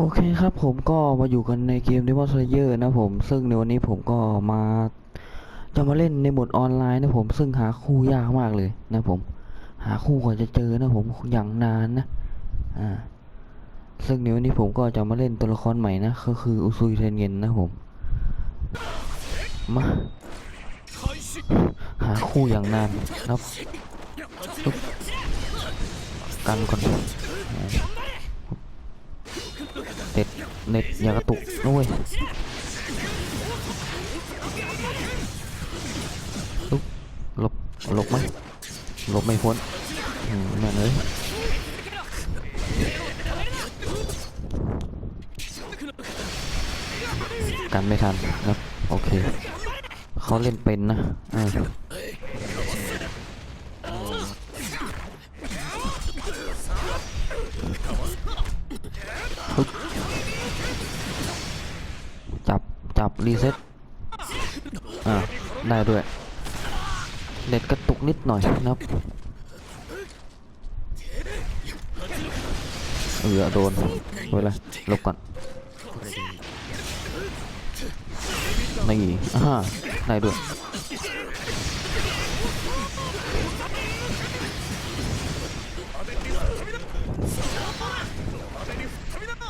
โอเคครับผมก็มาอยู่กันในเกม Demon Slayer นะผม ซึ่งในวันนี้ผมก็มาจะมาเล่นในโหมดออนไลน์นะผม ซึ่งหาคู่ยากมากเลยนะผม หาคู่กว่าจะเจอนะผมอย่างนานนะ อ่า ซึ่งในวันนี้ผมก็จะมาเล่นตัวละครใหม่นะ ก็คืออุซุยเทนเงินนะผม มา หาคู่อย่างนานนะครับกันก่อนน็ต เน็ตอย่ากระตุกนะเว้ยลุกหลบหลบไหมหลบไม่พ้นอืมแม่เลยกันไม่ทันครับ โอเค เขาเล่นเป็นนะอ่า รีเซ็ตอ่าได้ด้วยเน็ตกระตุกนิดหน่อยนะครับเออโดนเวลาลบก่อนนี่อ่าได้ด้วย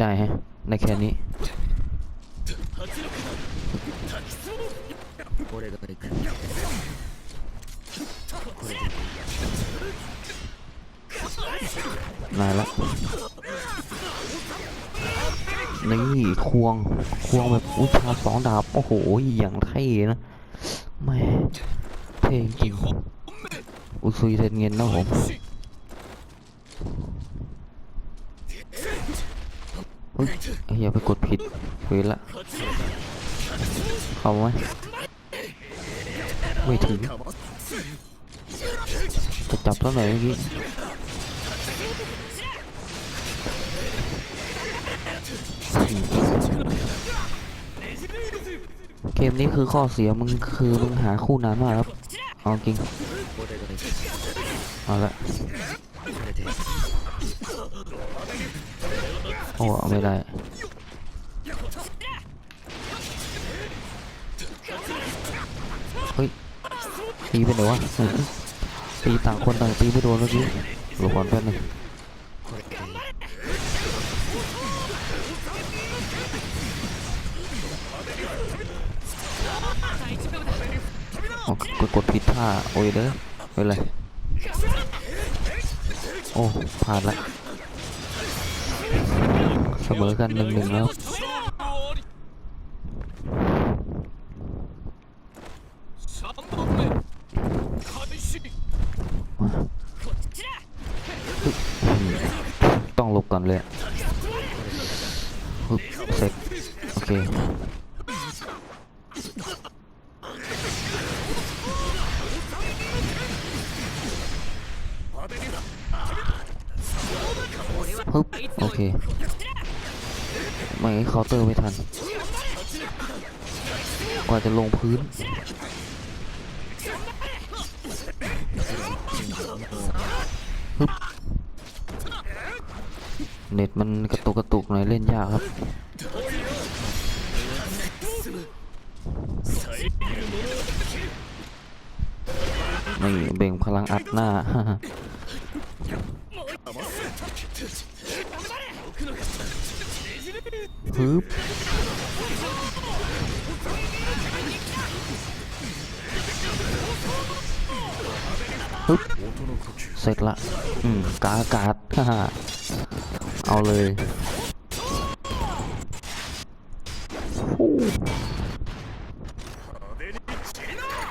ได้ฮะได้แค่นี้ นายละนี่ควงควงแบบอุชาสองดาบโอ้โหอย่างเท่นะแม่เท่จริงอุซุยเทนเงินนะผมเฮ้ยอย่าไปกดผิดเวรละเข้าไหมไม่ถึงจะจับแล้วหนเมื่อกี้ เกมนี้คือข้อเสียมึงคือมึงหาคู่นานมากครับเอาจริงเอาละโอ้ไม่ได้เฮ้ยตีเป็นไงวะตีต่างคนต่างตีไม่โดนเมื่อกี้หลบก่อนแป๊บนึง ผิดท่าโอ้ยเด้อไม่เป็นไรโอ้ผ่านละเสมอกันหนึ่งหนึ่งแล้วต้องลบก่อนเลยเสร็จโอเค ฮึบโอเค ไม่เคาน์เตอร์ไม่ทัน กว่าจะลงพื้นฮึบเน็ตมันกระตุกกระตุกหน่อยเล่นยากครับนี่เบ่งพลังอัดหน้า ฮึบฮึบเสร็จละ อืม กาอากาศฮ่าฮ่าเอาเลย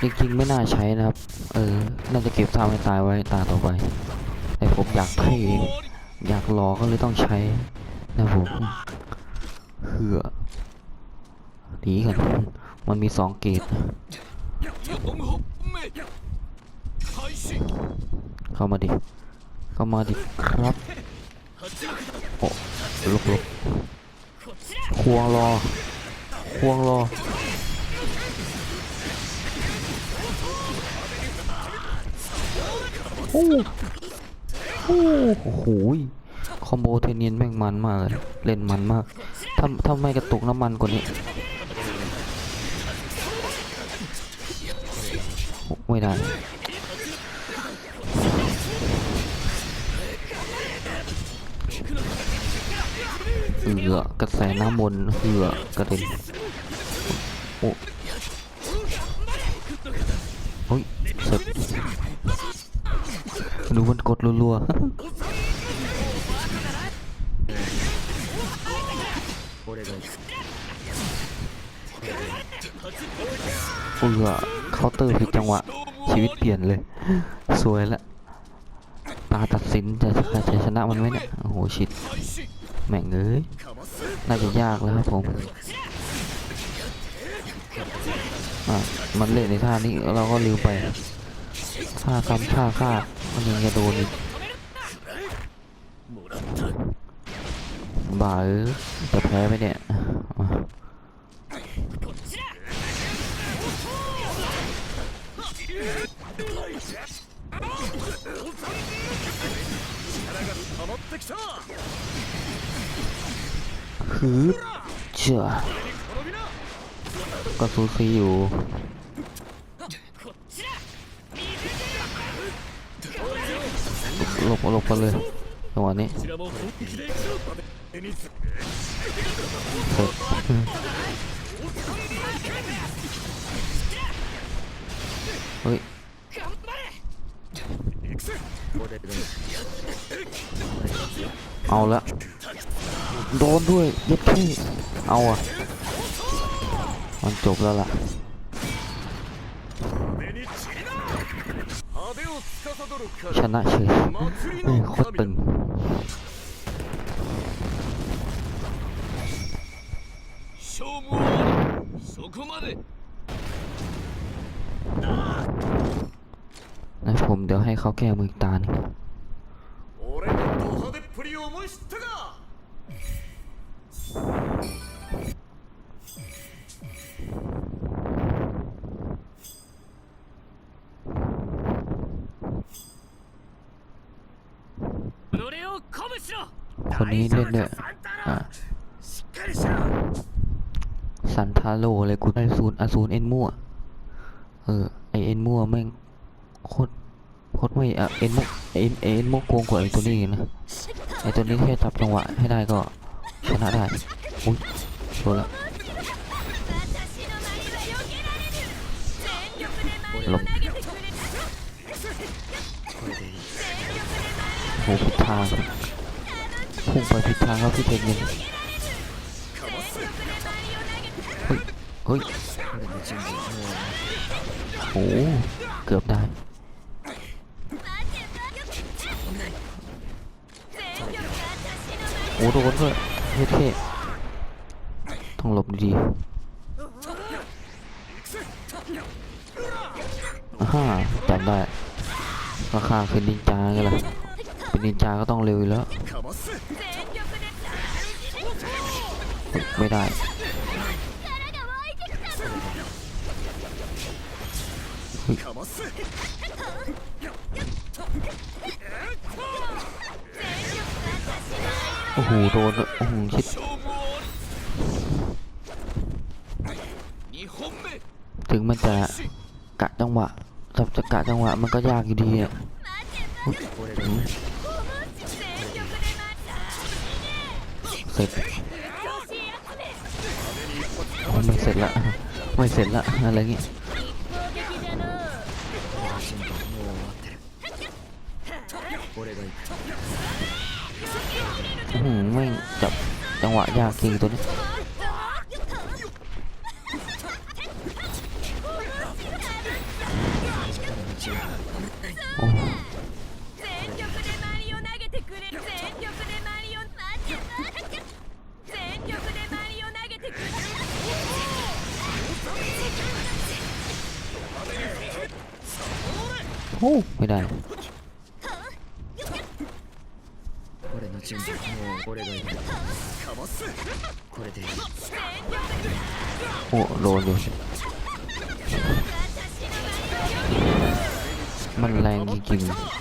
จริงๆไม่น่าใช้นะครับ เออ น่าจะเก็บท่าให้ตายไว้ตาต่อไป แต่ผมอยากเท่อยากรอก็เลยต้องใช้นะผม เหือดีกันมันมีสองเกตเข้ามาดิ เข้ามาดิครับ โอ้ลุกลุกควงรอ ควงรอ โอ้โหโอ้โหคอมโบเทนนินแม่งมันมากเลย เล่นมันมาก ถ้าถ้าไม่กระตุกน้ำมันกว่านี้ไม่ได้เหือกระแสน้ำมนเหือกระเด็นโอ้เฮ้ยเสร็จดูมันกดรัวๆ เอือเคาน์เตอร์ผิดจังหวะ ชีวิตเปลี่ยนเลย สวยละตาตัดสินจะจะชนะมันไหมเนี่ย โอ้โหชิดแม่งเอ้ยน่าจะยากแล้วครับผมอะมันเล่นในท่านี้เราก็ลืมไปท่าคำท่าฆ่ามันยังจะโดนอีก บ่าเออจะแพ้ไหมเนี่ยฮึเชื่อก็ซูซีอยู่หลบหลบไปเลย จังวะนี้เอาละโดนด้วยยึดที่เอาอะ มันจบแล้วล่ะ ชนะเฉยแม่งโคตรตึง 勝負はそこまで นะผมเดี๋ยวให้เขาแก้มืออีกตาหนึง 俺のド派手っぷりを思い知ったか คนนี้เล่นเนี่ยอะสันทาโลเลยกูได้ศูนย์อศูนเอ็นมั่ว เออ ไอเอ็นมั่วแม่งโคตรโคตรไม่อะเอ็นมุกเอ็นเอ็นมุกโกงกว่าไอตัวนี้นะไอตัวนี้แค่จับจังหวะให้ได้ก็ชนะได้อุ้ยโดนละหลบ ผิดทางพุ่งไปผิดทางครับพี่เทนเยิงเฮ้ยโอ้เกือบได้โอ้โดนเพื่อเท่เท่ต้องหลบดีฮ่าจำได้ราคาขึ้นดินจางไงล่ะ็นนินจาก็ต้องเร็วอีกแล้ว ไม่ได้โอ้โหโดนโอ้โหคิดถึงมันจะกะจังหวะถ้าจะกะจังหวะมันก็ยากอยู่ดีอะ ร็จไม่เสร็จละไม่เสร็จละอะไรเงี้ยหืมไม่จับจังหวะยากจริงตัวนี้ โอ้ไม่ได้ 俺の準備もう俺が行くかますこれでいいโอ้โดนอยู่ มันแรงจริงๆ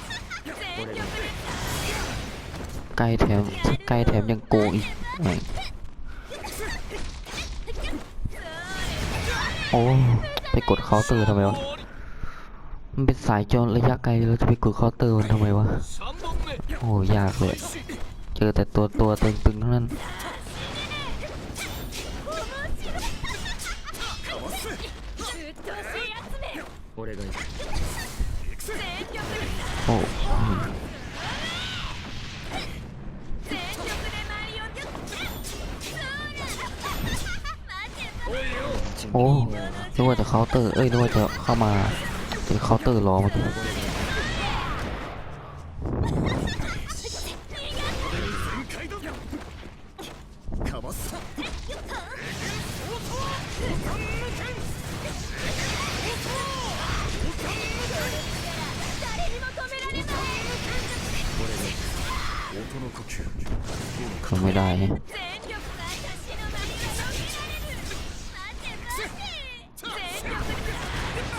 กายแถมสกายแถมยังโกงอีกแหม่งโอ้ไปกดเคาน์เตอร์ทำไมวะ มันเป็นสายจรระยะไกลเราจะไปกดเคาเตอร์มันทำไมวะ โอ้ยากเลย เจอแต่ตัวตัวตึงตึงนั่นโอ้โอ้ด้วยแต่เคาน์เตอร์ เอ้ยด้วยแต่เข้ามา ตีเคาน์เตอร์รอเมื่อกี้ทำไม่ได้เนี่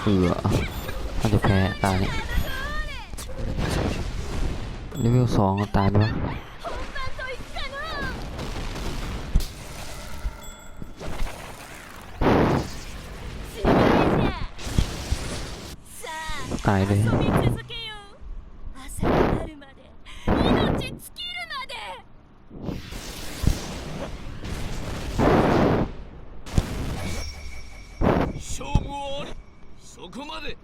เออ น่าจะแพ้ตานี้เลเวลสองตายไหมวะ 本番といくかの違いじゃさあ ตายเลย 遊び続けよう朝になるまで命尽きるまで勝負をありそこまで